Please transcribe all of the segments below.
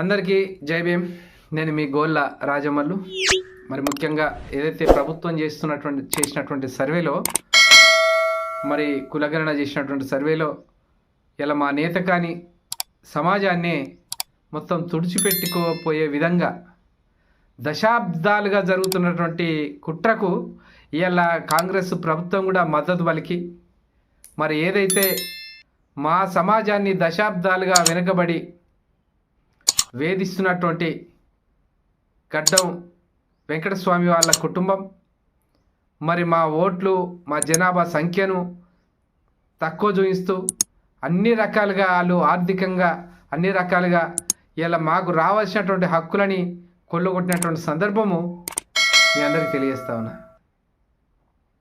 అందరికీ జై భీమ్. నేను మీ గోళ్ళ రాజమల్లు. మరి ముఖ్యంగా ఏదైతే ప్రభుత్వం చేస్తున్నటువంటి చేసినటువంటి సర్వేలో మరి కులగణన చేసినటువంటి సర్వేలో ఇలా మా నేత కానీ సమాజాన్ని మొత్తం తుడిచిపెట్టుకోపోయే విధంగా దశాబ్దాలుగా జరుగుతున్నటువంటి కుట్రకు ఇలా కాంగ్రెస్ ప్రభుత్వం కూడా మద్దతు పలికి మరి ఏదైతే మా సమాజాన్ని దశాబ్దాలుగా వెనుకబడి వేధిస్తున్నటువంటి గడ్డం వెంకటస్వామి వాళ్ళ కుటుంబం. మరి మా ఓట్లు మా జనాభా సంఖ్యను తక్కువ చూపిస్తూ అన్ని రకాలుగా వాళ్ళు ఆర్థికంగా అన్ని రకాలుగా ఇలా మాకు రావాల్సినటువంటి హక్కులని కొల్లగొట్టినటువంటి సందర్భము మీ అందరికీ తెలియజేస్తా ఉన్నా.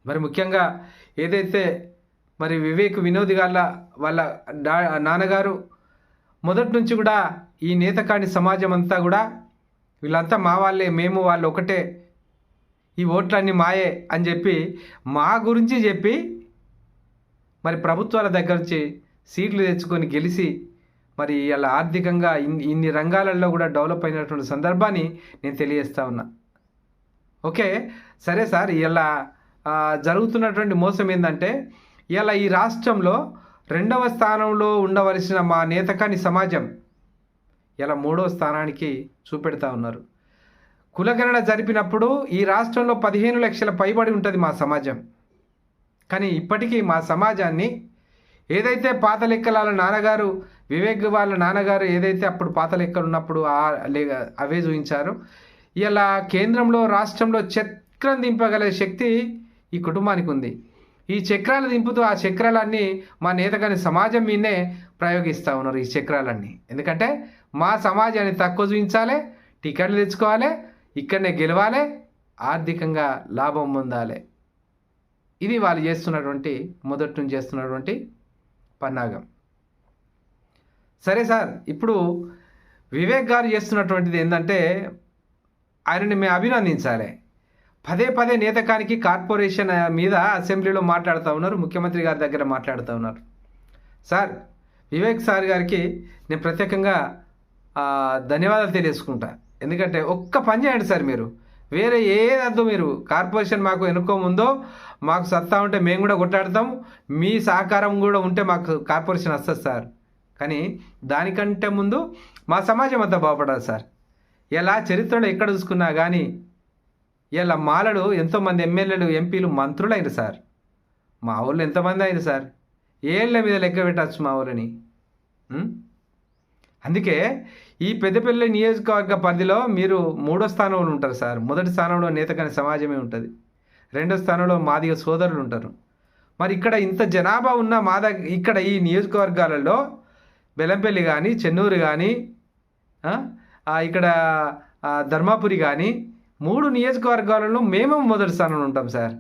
మరి ముఖ్యంగా ఏదైతే మరి వివేక్ వినోద్ గాళ్ళ వాళ్ళ నాన్నగారు మొదటి నుంచి కూడా ఈ నేతకాని సమాజం అంతా కూడా వీళ్ళంతా మా వాళ్ళే మేము వాళ్ళు ఒకటే. ఈ ఓట్లన్నీ మాయే అని చెప్పి మా గురించి చెప్పి మరి ప్రభుత్వాల దగ్గర నుంచి సీట్లు తెచ్చుకొని గెలిచి మరి ఇలా ఆర్థికంగా ఇన్ని ఇన్ని రంగాలలో కూడా డెవలప్ అయినటువంటి సందర్భాన్ని నేను తెలియజేస్తా ఉన్నా. ఓకే? సరే సార్ ఇలా జరుగుతున్నటువంటి మోసం ఏంటంటే ఇలా ఈ రాష్ట్రంలో రెండవ స్థానంలో ఉండవలసిన మా నేతకాని సమాజం ఇలా మూడవ స్థానానికి చూపెడతా ఉన్నారు. కులగణన జరిపినప్పుడు ఈ రాష్ట్రంలో పదిహేను లక్షల పైబడి ఉంటుంది మా సమాజం. కానీ ఇప్పటికీ మా సమాజాన్ని ఏదైతే పాత లెక్కల నాన్నగారు వివేక్ వాళ్ళ నాన్నగారు ఏదైతే అప్పుడు పాత లెక్కలు ఉన్నప్పుడు అవే చూపించారో. ఇలా కేంద్రంలో రాష్ట్రంలో చక్రం దింపగల శక్తి ఈ కుటుంబానికి ఉంది. ఈ చక్రాలు దింపుతూ ఆ చక్రాలన్నీ మా నేతగాని సమాజం మీదే ప్రయోగిస్తూ ఉన్నారు ఈ చక్రాలన్నీ. ఎందుకంటే మా సమాజాన్ని తక్కువ చూపించాలి టికెట్లు తెచ్చుకోవాలి ఇక్కడనే గెలవాలి ఆర్థికంగా లాభం పొందాలి. ఇది వాళ్ళు చేస్తున్నటువంటి మొదటి నుంచి చేస్తున్నటువంటి పన్నాగం. సరే సార్ ఇప్పుడు వివేక్ గారు చేస్తున్నటువంటిది ఏంటంటే ఆయనని మేము అభినందించాలి. పదే పదే నేతకానికి కార్పొరేషన్ మీద అసెంబ్లీలో మాట్లాడుతూ ఉన్నారు ముఖ్యమంత్రి గారి దగ్గర మాట్లాడుతూ ఉన్నారు. సార్ వివేక్ సార్ గారికి నేను ప్రత్యేకంగా ధన్యవాదాలు తెలియజేసుకుంటా. ఎందుకంటే ఒక్క పని చేయండి సార్ మీరు. వేరే ఏదద్దు మీరు. కార్పొరేషన్ మాకు ఎన్నుకోముందో మాకు సత్తా ఉంటే మేము కూడా కొట్లాడతాం. మీ సహకారం కూడా ఉంటే మాకు కార్పొరేషన్ వస్తుంది సార్. కానీ దానికంటే ముందు మా సమాజం అంతా బాగుపడాలి సార్. ఎలా చరిత్రలో ఎక్కడ చూసుకున్నా కానీ ఇలా మాలలు ఎంతోమంది ఎమ్మెల్యేలు ఎంపీలు మంత్రులు సార్. మా ఊళ్ళో ఎంతమంది అయింది సార్. ఏళ్ళ మీద లెక్క పెట్టచ్చు మా ఊరిని. అందుకే ఈ పెద్దపల్లి నియోజకవర్గ పరిధిలో మీరు మూడో స్థానంలో ఉంటారు సార్. మొదటి స్థానంలో నేతకాని సమాజమే ఉంటుంది. రెండో స్థానంలో మాదిగ సోదరులు ఉంటారు. మరి ఇక్కడ ఇంత జనాభా ఉన్న మా ఇక్కడ ఈ నియోజకవర్గాలలో బెలంపల్లి కానీ చెన్నూరు కానీ ఇక్కడ ధర్మాపురి కానీ మూడు నియోజకవర్గాలలో మేము మొదటి స్థానంలో ఉంటాం సార్.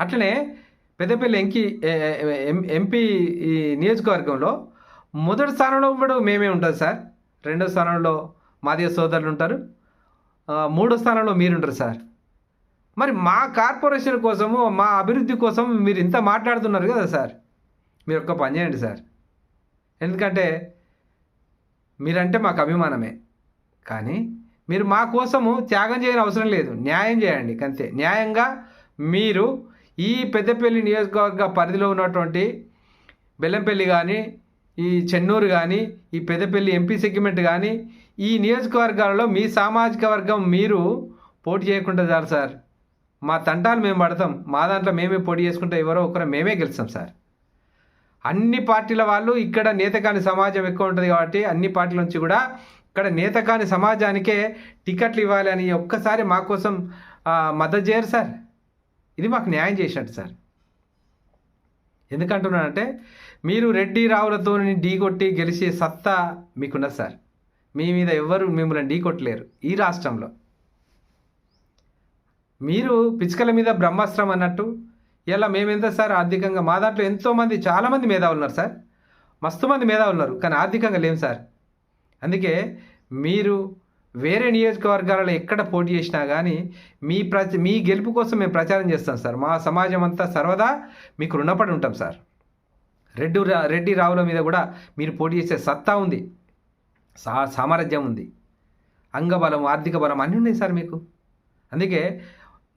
అట్లనే పెద్దపల్లి ఎంకి ఎం- ఎంపీ నియోజకవర్గంలో మొదటి స్థానంలో కూడా మేమే ఉంటాం సార్. రెండో స్థానంలో మాదిగ సోదరులు ఉంటారు. మూడో స్థానంలో మీరుంటారు సార్. మరి మా కార్పొరేషన్ కోసము మా అభివృద్ధి కోసం మీరు ఇంత మాట్లాడుతున్నారు కదా సార్. మీరు ఒక్క పని చేయండి సార్. ఎందుకంటే మీరంటే మాకు అభిమానమే. కానీ మీరు మా కోసము త్యాగం చేయని అవసరం లేదు. న్యాయం చేయండి. అంతే న్యాయంగా మీరు ఈ పెద్దపల్లి నియోజకవర్గ పరిధిలో ఉన్నటువంటి బెల్లంపల్లి కానీ ఈ చెన్నూరు కానీ ఈ పెద్దపల్లి ఎంపీ సెగ్మెంట్ కానీ ఈ నియోజకవర్గాలలో మీ సామాజిక వర్గం మీరు పోటీ చేయకుండా చాలు సార్. మా తంటాలు మేము పడతాం. మా దాంట్లో మేమే పోటీ చేసుకుంటే ఎవరో ఒకరు మేమే గెలుస్తాం సార్. అన్ని పార్టీల వాళ్ళు ఇక్కడ నేతకాని సమాజం ఎక్కువ ఉంటుంది కాబట్టి అన్ని పార్టీల నుంచి కూడా ఇక్కడ నేత కాని సమాజానికే టికెట్లు ఇవ్వాలి అని ఒక్కసారి మా కోసం మద్దతు చేయరు సార్. ఇది మాకు న్యాయం చేసినట్టు సార్. ఎందుకంటున్నానంటే మీరు రెడ్డి రావులతో ఢీ కొట్టి గెలిచే సత్తా మీకున్నది సార్. మీ మీద ఎవ్వరు మిమ్మల్ని ఢీ కొట్టలేరు ఈ రాష్ట్రంలో. మీరు పిచ్చుకల మీద బ్రహ్మాస్త్రం అన్నట్టు ఇలా మేమెంత సార్ ఆర్థికంగా మా దాంట్లో ఎంతోమంది చాలామంది మేధావులు ఉన్నారు సార్. మస్తు మంది మేధావులు ఉన్నారు కానీ ఆర్థికంగా లేము సార్. అందుకే మీరు వేరే నియోజకవర్గాలలో ఎక్కడ పోటీ చేసినా కానీ మీ ప్రచ మీ గెలుపు కోసం మేము ప్రచారం చేస్తాం సార్. మా సమాజం అంతా సర్వదా మీకు రుణపడి ఉంటాం సార్. రెడ్డి రా- రెడ్డి రావుల మీద కూడా మీరు పోటీ చేసే సత్తా ఉంది. సా సామరాజ్యం ఉంది. అంగబలం ఆర్థిక బలం అన్నీ ఉన్నాయి సార్ మీకు. అందుకే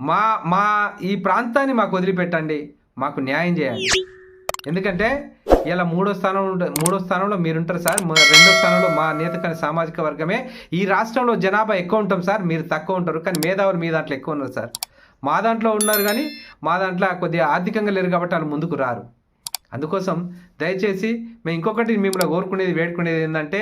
మా మా ఈ ప్రాంతాన్ని మాకు వదిలిపెట్టండి. మాకు న్యాయం చేయండి. ఎందుకంటే ఇలా మూడో స్థానంలో మూడో స్థానంలో మీరుంటారు సార్. రెండో స్థానంలో మా నేతకని సామాజిక వర్గమే. ఈ రాష్ట్రంలో జనాభా ఎక్కువ ఉంటాం సార్. మీరు తక్కువ ఉంటారు. కానీ మేధావులు మీ దాంట్లో ఎక్కువ ఉన్నారు సార్. మా దాంట్లో ఉన్నారు కానీ మా దాంట్లో కొద్దిగా ఆర్థికంగా లేరు కాబట్టి వాళ్ళు ముందుకు రారు. అందుకోసం దయచేసి మేము ఇంకొకటి మిమ్మల్ని కోరుకునేది వేడుకునేది ఏంటంటే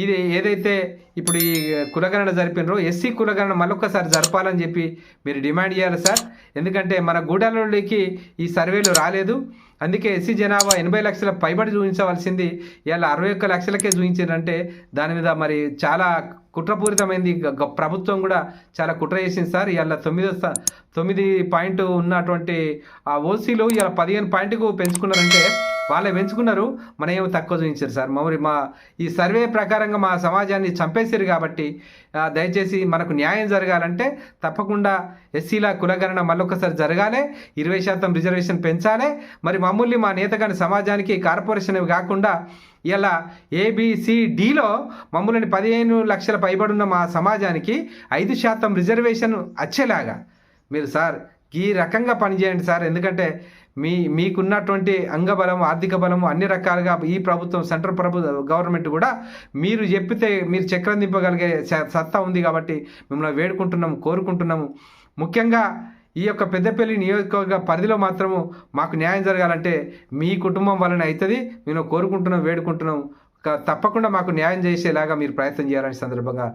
ఇది ఏదైతే ఇప్పుడు ఈ కులగణన జరిపినరో ఎస్సీ కులగణన మళ్ళొక్కసారి జరపాలని చెప్పి మీరు డిమాండ్ చేయాలి సార్. ఎందుకంటే మన గూడాలలోకి ఈ సర్వేలు రాలేదు. అందుకే ఎస్సీ జనాభా ఎనభై లక్షల పైబడి చూపించవలసింది. ఇలా అరవై ఒక్క లక్షలకే చూపించారంటే దాని మీద మరి చాలా కుట్రపూరితమైంది. గ- ప్రభుత్వం కూడా చాలా కుట్ర చేసింది సార్. ఇవాళ తొమ్మిదో తొమ్మిది పాయింట్ ఉన్నటువంటి ఆ ఓసీలు ఇలా పదిహేను పాయింట్కు పెంచుకున్నారంటే వాళ్ళే పెంచుకున్నారు మన ఏమో తక్కువ చూపించారు సార్. మరి మా ఈ సర్వే ప్రకారంగా మా సమాజాన్ని చంపేశారు కాబట్టి దయచేసి మనకు న్యాయం జరగాలంటే తప్పకుండా ఎస్సీల కులగణన మళ్ళొకసారి జరగాలి ఇరవై శాతం రిజర్వేషన్ పెంచాలి. మరి మమ్మల్ని మా నేతగాని సమాజానికి కార్పొరేషన్ కాకుండా ఇలా ఏబిసిడిలో మమ్మల్ని పదిహేను లక్షల పైబడున్న మా సమాజానికి ఐదు శాతం రిజర్వేషన్ వచ్చేలాగా. మీరు సార్ ఈ రకంగా పనిచేయండి సార్. ఎందుకంటే మీ మీకున్నటువంటి అంగబలం ఆర్థిక బలము అన్ని రకాలుగా ఈ ప్రభుత్వం సెంట్రల్ ప్రభు గవర్నమెంట్ కూడా మీరు చెప్పితే మీరు చక్రం దింపగలిగే స- సత్తా ఉంది కాబట్టి మిమ్మల్ని వేడుకుంటున్నాము కోరుకుంటున్నాము. ముఖ్యంగా ఈ యొక్క పెద్దపల్లి నియోజకవర్గ పరిధిలో మాత్రము మాకు న్యాయం జరగాలంటే మీ కుటుంబం వలన అవుతుంది మేము కోరుకుంటున్నాం వేడుకుంటున్నాం. తప్పకుండా మాకు న్యాయం చేసేలాగా మీరు ప్రయత్నం చేయాలని సందర్భంగా